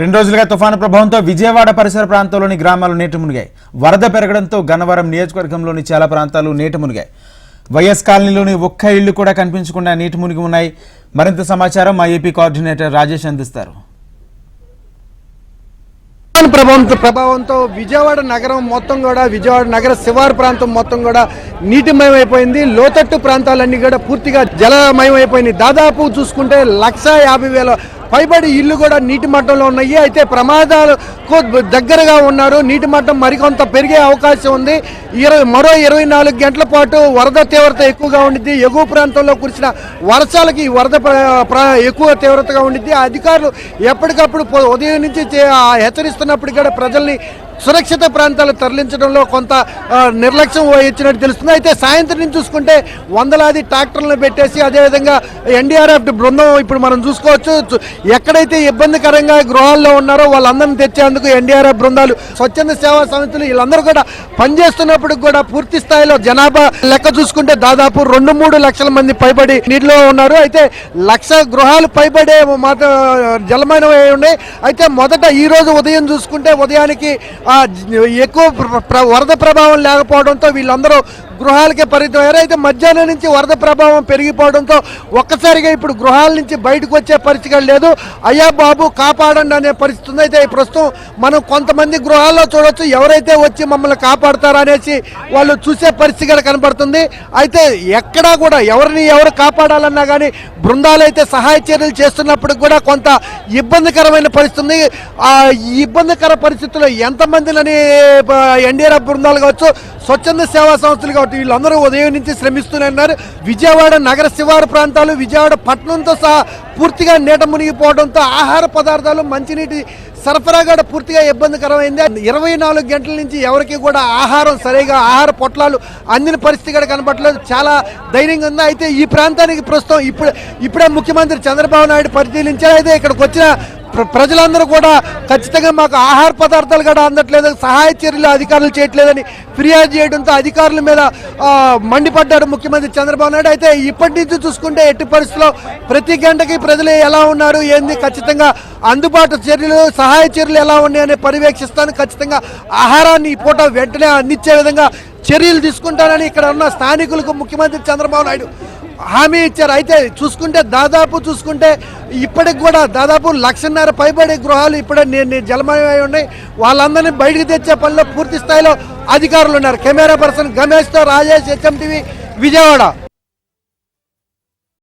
రెండు రోజులుగా తుఫాను ప్రభావంతో విజయవాడ పరిసర ప్రాంతాల్లోని గ్రామాలు నీట మునిగాయి. వరద పెరగడంతో గన్నవరం నియోజకవర్గంలోని చాలా ప్రాంతాలు నీట మునిగాయి. వైఎస్ కాలనీలోని ఒక్క ఇళ్ళు కూడా కనిపించకుండా నీటి మునిగి ఉన్నాయి. మరింత సమాచారం మా ఏపీ కోఆర్డినేటర్ రాజేష్ అందిస్తారు. ప్రభావంతో ప్రభావంతో విజయవాడ నగరం మొత్తం కూడా విజయవాడ నగర శివారు ప్రాంతం మొత్తం కూడా నీటిమయమైపోయింది లోతట్టు ప్రాంతాలన్నీ కూడా పూర్తిగా జలమయమైపోయింది దాదాపు చూసుకుంటే లక్ష యాభై వేల పైబడి ఇల్లు కూడా నీటి మట్టంలో ఉన్నాయి. అయితే ప్రమాదాలకు దగ్గరగా ఉన్నారు. నీటి మట్టం మరికొంత పెరిగే అవకాశం ఉంది. ఇరవై మరో ఇరవై నాలుగు గంటల పాటు వరద తీవ్రత ఎక్కువగా ఉండిద్ది. ఎగువ ప్రాంతంలో కురిసిన వర్షాలకి వరద ప్ర- ప్ర- ఎక్కువ తీవ్రతగా ఉండిద్ది. అధికారులు ఎప్పటికప్పుడు ఉదయం నుంచి హెచ్చరిస్తున్నప్పటికీ హెచ్చరిస్తున్నప్పుడు కూడా ప్రజల్ని సురక్షిత ప్రాంతాలు తరలించడంలో కొంత నిర్లక్ష్యం వహించినట్టు తెలుస్తుంది. అయితే సాయంత్రం నుంచి చూసుకుంటే వందలాది ట్రాక్టర్లను పెట్టేసి అదేవిధంగా ఎన్డీఆర్ఎఫ్ బృందం ఇప్పుడు మనం చూసుకోవచ్చు. ఎక్కడైతే ఇబ్బందికరంగా గృహాల్లో ఉన్నారో వాళ్ళందరిని తెచ్చేందుకు ఎన్డీఆర్ఎఫ్ బృందాలు స్వచ్ఛంద సేవా సమితులు వీళ్ళందరూ కూడా పనిచేస్తున్నప్పుడు కూడా పూర్తి స్థాయిలో జనాభా లెక్క చూసుకుంటే దాదాపు రెండు మూడు లక్షల మంది పైబడి నీటిలో ఉన్నారు. అయితే లక్ష గృహాలు పైబడే మాత్రం జలమైనవి ఉన్నాయి. అయితే మొదట ఈ రోజు ఉదయం చూసుకుంటే ఉదయానికి ఎక్కువ వరద ప్రభావం లేకపోవడంతో వీళ్ళందరూ గృహాలకే పరిమితం. అయితే మధ్యాహ్నం నుంచి వరద ప్రభావం పెరిగిపోవడంతో ఒక్కసారిగా ఇప్పుడు గృహాల నుంచి బయటకు వచ్చే పరిస్థితి లేదు. అయ్యా బాబు కాపాడండి అనే పరిస్థితి ఉంది. అయితే ప్రస్తుతం మనం కొంతమంది గృహాల్లో చూడొచ్చు. ఎవరైతే వచ్చి మమ్మల్ని కాపాడతారా అనేసి వాళ్ళు చూసే పరిస్థితి కనబడుతుంది. అయితే ఎక్కడా కూడా ఎవరిని ఎవరు కాపాడాలన్నా కానీ బృందాలు అయితే సహాయ చర్యలు చేస్తున్నప్పుడు కూడా కొంత ఇబ్బందికరమైన పరిస్థితి ఉంది. ఆ ఈ ఇబ్బందికర పరిస్థితుల్లో ఎంతమందిని ఎన్డీఆర్ఎఫ్ బృందాలు కావచ్చు స్వచ్ఛంద సేవా సంస్థలు కాబట్టి వీళ్ళందరూ ఉదయం నుంచి శ్రమిస్తూనే ఉన్నారు. విజయవాడ నగర శివారు ప్రాంతాలు విజయవాడ పట్టణంతో సహా పూర్తిగా నీట మునిగిపోవడంతో ఆహార పదార్థాలు మంచినీటి సరఫరా కూడా పూర్తిగా ఇబ్బందికరమైంది. ఇరవై నాలుగు గంటల నుంచి ఎవరికి కూడా ఆహారం సరిగా ఆహార పొట్లాలు అందిన పరిస్థితి కూడా కనబడలేదు. చాలా ధైర్యంగా ఉంది. అయితే ఈ ప్రాంతానికి ప్రస్తుతం ఇప్పుడు ఇప్పుడే ముఖ్యమంత్రి చంద్రబాబు నాయుడు పరిశీలించారు. అయితే ఇక్కడికి వచ్చిన ప్రజలందరూ కూడా ఖచ్చితంగా మాకు ఆహార పదార్థాలు కూడా అందట్లేదు సహాయ చర్యలు అధికారులు చేయట్లేదని ఫిర్యాదు చేయడంతో అధికారుల మీద మండిపడ్డారు ముఖ్యమంత్రి చంద్రబాబు నాయుడు. అయితే ఇప్పటి నుంచి చూసుకుంటే ఎట్టి పరిస్థితుల్లో ప్రతి గంటకి ప్రజలు ఎలా ఉన్నారు ఏంది ఖచ్చితంగా అందుబాటు చర్యలు సహాయ చర్యలు ఎలా ఉన్నాయని పర్యవేక్షిస్తాను. ఖచ్చితంగా ఆహారాన్ని ఈ పూట వెంటనే అందించే విధంగా చర్యలు తీసుకుంటానని ఇక్కడ ఉన్న స్థానికులకు ముఖ్యమంత్రి చంద్రబాబు నాయుడు హామీ ఇచ్చారు. అయితే చూసుకుంటే దాదాపు చూసుకుంటే ఇప్పటికి కూడా దాదాపు లక్షన్నర పైబడి గృహాలు ఇప్పుడే ని- జలమయమై ఉన్నాయి. వాళ్ళందరినీ బయటికి తెచ్చే పనిలో పూర్తి స్థాయిలో అధికారులు ఉన్నారు. కెమెరా పర్సన్ గమేష్తో రాజేష్ హెచ్ఎం టీవీ విజయవాడ.